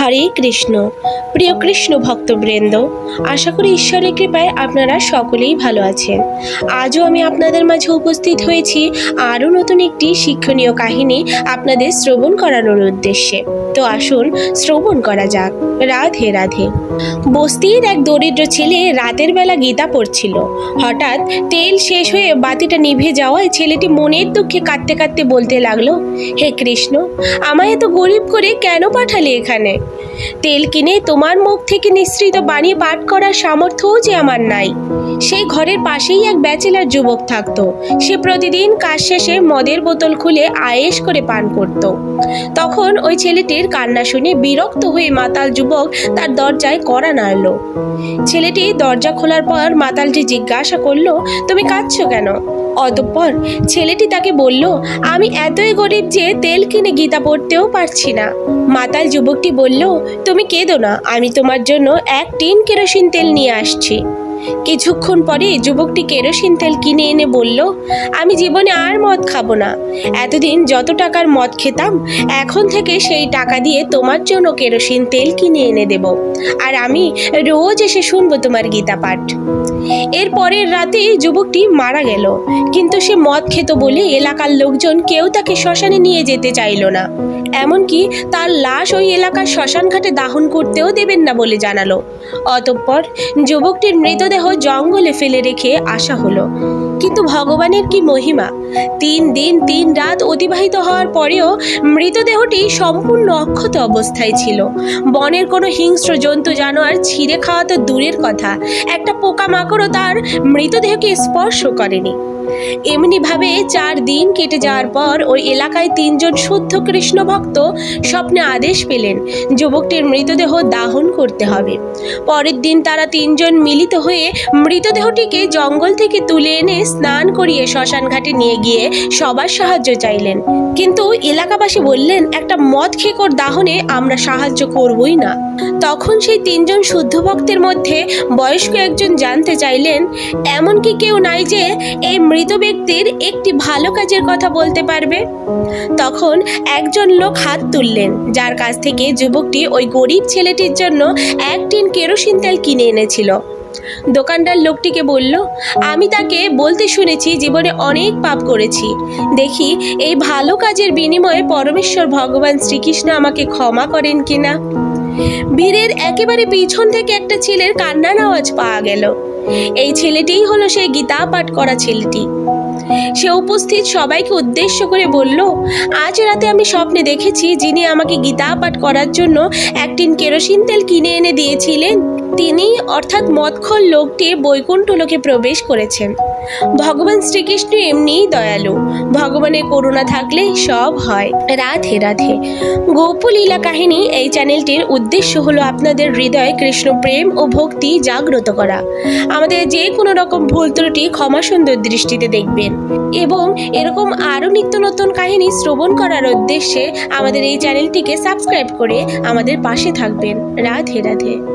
হরে কৃষ্ণ। প্রিয় কৃষ্ণ ভক্তবৃন্দ, আশা করি ঈশ্বরের কৃপায় আপনারা সকলেই ভালো আছেন। আজও আমি আপনাদের মাঝে উপস্থিত হয়েছি আরও নতুন একটি শিক্ষণীয় কাহিনী আপনাদের শ্রবণ করানোর উদ্দেশ্যে। তো আসুন শ্রবণ করা যাক। রাধে রাধে। বস্তির এক দরিদ্র ছেলে রাতের বেলা গীতা পড়ছিল। হঠাৎ তেল শেষ হয়ে বাতিটা নিভে যাওয়ায় ছেলেটি মনের দুঃখে কাঁদতে কাঁদতে বলতে লাগল, হে কৃষ্ণ, আমায় এত গরিব করে কেন পাঠালে এখানে? তেল কিনে তোমার মুখ থেকে নিঃসৃত বাণী পাঠ করার সামর্থ্যও যে আমার নাই। সেই ঘরের পাশেই এক ব্যাচেলার যুবক থাকতো। সে প্রতিদিন কাজ শেষে মদের বোতল খুলে আয়েশ করে পান করত। তখন ওই ছেলেটির কান্না শুনে বিরক্ত হয়ে মাতাল যুবক তার দরজায় কড়া নাড়ল। ছেলেটি দরজা খোলার পর মাতালটি জিজ্ঞাসা করল, তুমি কাঁদছো কেন? অতঃপর ছেলেটি তাকে বলল, আমি এতই গরিব যে তেল কিনে গীতা পড়তেও পারছি না। মাতাল যুবকটি বলল, তুমি কেঁদো না, আমি তোমার জন্য এক টিন কেরোসিন তেল নিয়ে আসছি। কিছুক্ষণ পরে যুবকটি কেরোসিন তেল কিনে এনে বলল, আমি জীবনে আর মদ খাব না। এতদিন যত টাকার মদ খেতাম, এখন থেকে সেই টাকা দিয়ে তোমার জন্য কেরোসিন তেল কিনে এনে দেব। আর আমি রোজ এসে শুনব তোমার গীতা পাঠ। এর পরের রাতে যুবকটি মারা গেল, কিন্তু সে মদ খেত বলে এলাকার লোকজন কেউ তাকে শ্মশানে নিয়ে যেতে চাইলো না। এমনকি তার লাশ ওই এলাকার শ্মশান ঘাটে দাহন করতেও দেবেন না বলে জানালো। অতঃপর যুবকটির মৃতদেহ জঙ্গলে ফেলে রেখে আসা হলো। কিন্তু ভগবানের কি মহিমা? তিন দিন, তিন রাত অতিবাহিত হওয়ার পরেও মৃতদেহটি সম্পূর্ণ অক্ষত অবস্থায় ছিল। বনের কোনো হিংস্র জন্তু জানোয়ার ছিঁড়ে খাওয়া তো দূরের কথা। একটা পোকামাকড়ও তার মৃতদেহকে স্পর্শ করেনি। এমনিভাবে চার দিন কেটে যাওয়ার পর ওই এলাকায় তিনজন শুদ্ধ কৃষ্ণ ভক্ত স্বপ্নে আদেশ পেলেন, যুবকটির মৃতদেহ দাহন করতে হবে। পরের দিন তারা তিনজন মিলিত হয়ে মৃতদেহটিকে জঙ্গল থেকে তুলে এনে স্নান করিয়ে শ্মশান ঘাটে নিয়ে গিয়ে সবার সাহায্য চাইলেন। কিন্তু এলাকাবাসী বললেন, একটা মদ খেকর দাহনে আমরা সাহায্য করবই না। তখন সেই তিনজন শুদ্ধ ভক্তের মধ্যে বয়স্ক একজন জানতে চাইলেন এমন কি কেউ নাই যে এই মৃত ব্যক্তির একটি ভালো কাজের কথা বলতে পারবে। তখন একজন লোক হাত তুললেন, যার কাছ থেকে যুবকটি ওই গরিব ছেলেটির জন্য এক টিন কেরোসিন তেল কিনে এনেছিল। দোকানদার লোকটিকে বলল, আমি তাকে বলতে শুনেছি, জীবনে অনেক পাপ করেছি। দেখি, এই ভালো কাজের বিনিময়ে পরমেশ্বর ভগবান শ্রীকৃষ্ণ আমাকে ক্ষমা করেন কিনা? ভিড়ের একেবারে পিছন থেকে একটা ছেলের কান্নার আওয়াজ পাওয়া গেল। এই ছেলেটিই হলো সেই গীতা পাঠ করা ছেলেটি। সে উপস্থিত সবাইকে উদ্দেশ্য করে বলল, আজ রাতে আমি স্বপ্নে দেখেছি যিনি আমাকে গীতা পাঠ করার জন্য একটিন কেরোসিন তেল কিনে এনে দিয়েছিলেন। তিনি অর্থাৎ মদখল লোকটি বৈকুণ্ঠ লোকে প্রবেশ করেছেন। ভগবান শ্রীকৃষ্ণ এমনিই দয়ালু। ভগবানের করুণা থাকলে সব হয়। রাধে রাধে। গোপলীলা কাহিনী এই চ্যানেলটির উদ্দেশ্য হলো আপনাদের হৃদয়ে কৃষ্ণ প্রেম ও ভক্তি জাগ্রত করা। আমাদের যে কোনো রকম ভুল ত্রুটি ক্ষমা সুন্দর দৃষ্টিতে দেখবেন। এবং এরকম আরও নিত্য নতুন কাহিনী শ্রবণ করার উদ্দেশ্যে আমাদের এই চ্যানেলটিকে সাবস্ক্রাইব করে আমাদের পাশে থাকবেন। রাধে রাধে।